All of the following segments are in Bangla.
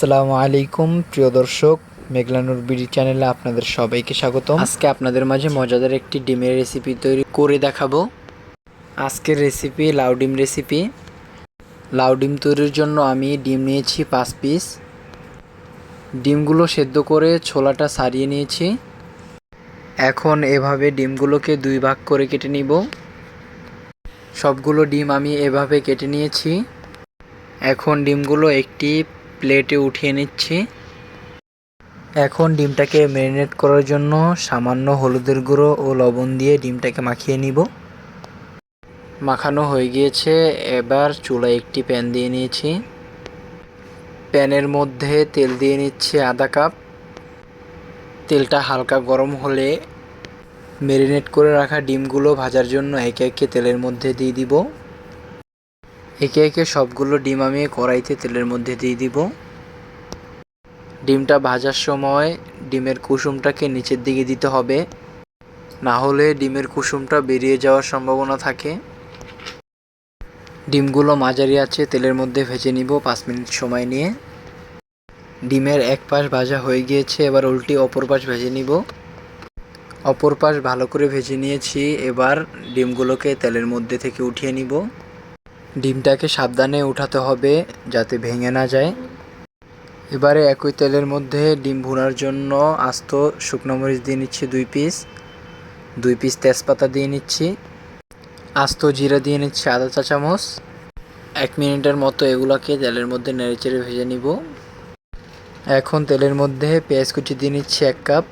আসসালামু আলাইকুম, প্রিয় দর্শক, মেঘলানুর বিডি চ্যানেলে আপনাদের সবাইকে স্বাগতম। আজকে আপনাদের মাঝে মজাদার একটি ডিমের রেসিপি তৈরি করে দেখাবো। আজকের রেসিপি লাউ ডিম রেসিপি লাউ ডিম তৈরির জন্য আমি ডিম নিয়েছি পাঁচ পিস ডিমগুলো সেদ্ধ করে ছোলাটা সারিয়ে নিয়েছি। এখন এভাবে ডিমগুলোকে দুই ভাগ করে কেটে নিব। সবগুলো ডিম আমি এভাবে কেটে নিয়েছি। এখন ডিমগুলো একটি প্লেটে উঠিয়ে নিচ্ছি। এখন ডিমটাকে ম্যারিনেট করার জন্য সামান্য হলুদের গুঁড়ো ও লবণ দিয়ে ডিমটাকে মাখিয়ে নিব। মাখানো হয়ে গিয়েছে, এবার চুলায় একটি প্যান দিয়ে নিয়েছি। প্যানের মধ্যে তেল দিয়ে নিচ্ছি আধা কাপ। তেলটা হালকা গরম হলে ম্যারিনেট করে রাখা ডিমগুলো ভাজার জন্য একে একে তেলের মধ্যে দিয়ে দিব। একে একে সবগুলো ডিম আমি কড়াইতে তেলের মধ্যে দিয়ে দিব। ডিমটা ভাজার সময় ডিমের কুসুমটাকে নিচের দিকে দিতে হবে। না হলে ডিমের কুসুমটা বেরিয়ে যাওয়ার সম্ভাবনা থাকে। ডিমগুলো মাঝারি আছে, তেলের মধ্যে ভেজে নিব পাঁচ মিনিট সময় নিয়ে। ডিমের এক পাশ ভাজা হয়ে গিয়েছে, এবার উল্টি অপর পাশ ভেজে নিব। অপর পাশ ভালো করে ভেজে নিয়েছি, এবার ডিমগুলোকে তেলের মধ্যে থেকে উঠিয়ে নিব। ডিমটাকে সাবধানে উঠাতে হবে যাতে ভেঙে না যায়। এবারে একই তেলের মধ্যে ডিম ভুনার জন্য আস্ত শুকনো মরিচ দিয়ে নিচ্ছি দুই পিস দুই পিস তেজপাতা দিয়ে নিচ্ছি, আস্ত জিরা দিয়ে নিচ্ছি আদা চা চামচ। এক মিনিটের মতো এগুলোকে তেলের মধ্যে নেড়েচেড়ে ভেজে নিব। এখন তেলের মধ্যে পেঁয়াজ কুচি দিয়ে নিচ্ছি এক কাপ।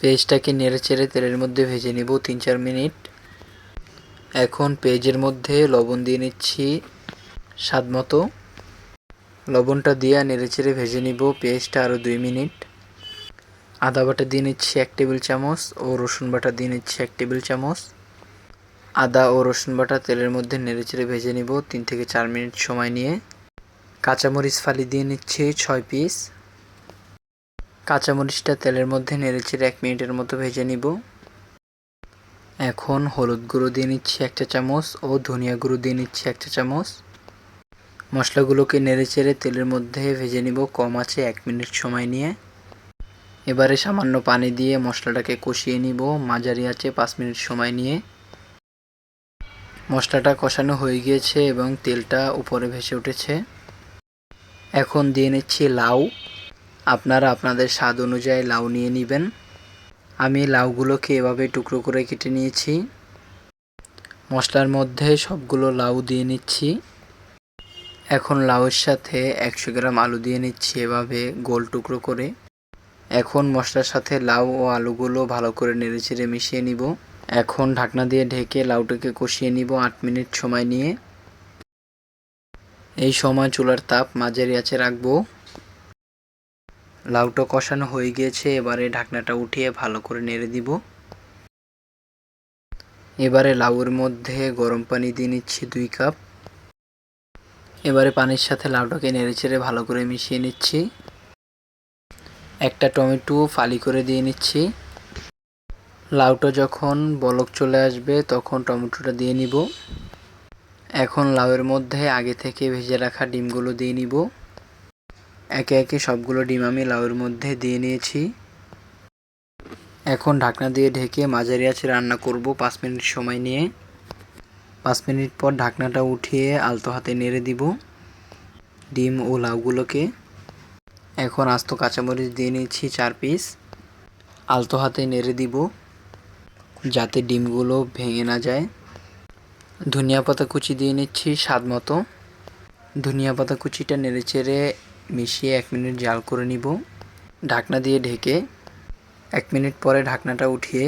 পেঁয়াজটাকে নেড়েচেড়ে তেলের মধ্যে ভেজে নিব তিন চার মিনিট। এখন পেঁয়াজের মধ্যে লবণ দিয়ে নিচ্ছি স্বাদ মতো। লবণটা দিয়ে নেড়েচেড়ে ভেজে নিব পেঁয়াজটা আরও দুই মিনিট। আদা বাটা দিয়ে নিচ্ছি এক টেবিল চামচ ও রসুন বাটা দিয়ে নিচ্ছি এক টেবিল চামচ। আদা ও রসুন বাটা তেলের মধ্যে নেড়েচেড়ে ভেজে নিব তিন থেকে চার মিনিট সময় নিয়ে। কাঁচামরিচ ফালি দিয়ে নিচ্ছি ছয় পিস। কাঁচামরিচটা তেলের মধ্যে নেড়েচেড়ে এক মিনিটের মতো ভেজে নিব। এখন হলুদ গুঁড়ো দিয়ে নিচ্ছি একটা চামচ ও ধনিয়া গুঁড়ো দিয়ে নিচ্ছি একটা চামচ। মশলাগুলোকে নেড়েচেড়ে তেলের মধ্যে ভেজে নিব কম আছে এক মিনিট সময় নিয়ে। এবারে সামান্য পানি দিয়ে মশলাটাকে কষিয়ে নিব মাঝারি আছে পাঁচ মিনিট সময় নিয়ে। মশলাটা কষানো হয়ে গিয়েছে এবং তেলটা উপরে ভেসে উঠেছে। এখন দিয়ে নিচ্ছি লাউ। আপনারা আপনাদের স্বাদ অনুযায়ী লাউ নিয়ে নেবেন। আমি লাউগুলোকে এভাবে টুকরো করে কেটে নিয়েছি। মশলার মধ্যে সবগুলো লাউ দিয়ে নিচ্ছি। এখন লাউয়ের সাথে একশো গ্রাম আলু দিয়ে নিচ্ছি এভাবে গোল টুকরো করে। এখন মশলার সাথে লাউ ও আলুগুলো ভালো করে নেড়েচেড়ে মিশিয়ে নিব। এখন ঢাকনা দিয়ে ঢেকে লাউটাকে কষিয়ে নিব আট মিনিট সময় নিয়ে। এই সময় চুলার তাপ মাঝারি আছে রাখব। লাউটা কষানো হয়ে গিয়েছে, এবারে ঢাকনাটা উঠিয়ে ভালো করে নেড়ে দিব। এবারে লাউয়ের মধ্যে গরম পানি দিয়ে নিচ্ছি দুই কাপ। এবারে পানির সাথে লাউটাকে নেড়েচেড়ে ভালো করে মিশিয়ে নিচ্ছি। একটা টমেটো ফালি করে দিয়ে নিচ্ছি। লাউটা যখন বলক চলে আসবে, তখন টমেটোটা দিয়ে নিব। এখন লাউয়ের মধ্যে আগে থেকে ভেজে রাখা ডিমগুলো দিয়ে নিব। একে একে সবগুলো ডিম আমি লাউয়ের মধ্যে দিয়ে নিয়েছি। এখন ঢাকনা দিয়ে ঢেকে মাঝারি আছে রান্না করব পাঁচ মিনিট সময় নিয়ে। পাঁচ মিনিট পর ঢাকনাটা উঠিয়ে আলতো হাতে নেড়ে দিব ডিম ও লাউগুলোকে। এখন আস্ত কাঁচামরিচ দিয়ে নিচ্ছি চার পিস। আলতো হাতে নেড়ে দিব যাতে ডিমগুলো ভেঙে না যায়। ধনিয়া পাতা কুচি দিয়ে নিচ্ছি স্বাদ মতো। ধনিয়া পাতা কুচিটা নেড়ে চেড়ে মিশিয়ে এক মিনিট জাল করে নিব। ঢাকনা দিয়ে ঢেকে এক মিনিট পরে ঢাকনাটা উঠিয়ে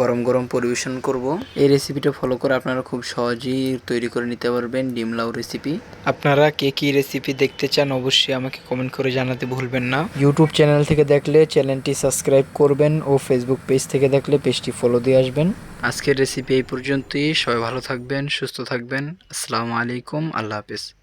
গরম গরম পরিবেশন করব। এই রেসিপিটা ফলো করে আপনারা খুব সহজেই তৈরি করে নিতে পারবেন ডিম লাউ রেসিপি আপনারা কে কী রেসিপি দেখতে চান অবশ্যই আমাকে কমেন্ট করে জানাতে ভুলবেন না। ইউটিউব চ্যানেল থেকে দেখলে চ্যানেলটি সাবস্ক্রাইব করবেন ও ফেসবুক পেজ থেকে দেখলে পেজটি ফলো দিয়ে আসবেন। আজকের রেসিপি এই পর্যন্তই। সবাই ভালো থাকবেন সুস্থ থাকবেন। আসসালামু আলাইকুম। আল্লাহ হাফিজ।